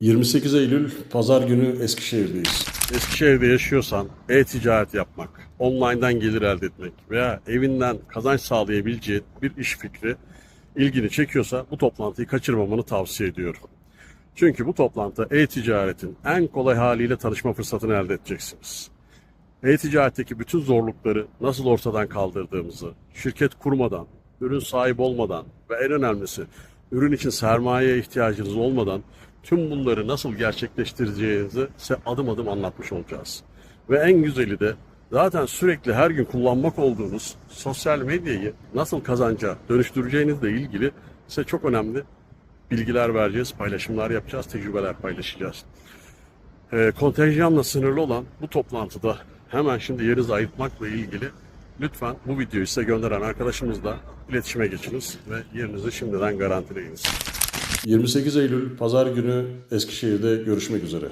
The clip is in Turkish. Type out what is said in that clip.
28 Eylül Pazar günü Eskişehir'deyiz. Eskişehir'de yaşıyorsan e-ticaret yapmak, online'dan gelir elde etmek veya evinden kazanç sağlayabileceğin bir iş fikri ilgini çekiyorsa bu toplantıyı kaçırmamanı tavsiye ediyorum. Çünkü bu toplantı e-ticaretin en kolay haliyle tanışma fırsatını elde edeceksiniz. E-ticaretteki bütün zorlukları nasıl ortadan kaldırdığımızı, şirket kurmadan, ürün sahibi olmadan ve en önemlisi ürün için sermayeye ihtiyacınız olmadan tüm bunları nasıl gerçekleştireceğinizi size adım adım anlatmış olacağız. Ve en güzeli de zaten sürekli her gün kullanmak olduğunuz sosyal medyayı nasıl kazanca dönüştüreceğinizle ilgili size çok önemli bilgiler vereceğiz, paylaşımlar yapacağız, tecrübeler paylaşacağız. E, kontenjanla sınırlı olan bu toplantıda hemen şimdi yerinizi ayırtmakla ilgili lütfen bu videoyu size gönderen arkadaşımızla iletişime geçiniz ve yerinizi şimdiden garantileyiniz. 28 Eylül Pazar günü Eskişehir'de görüşmek üzere.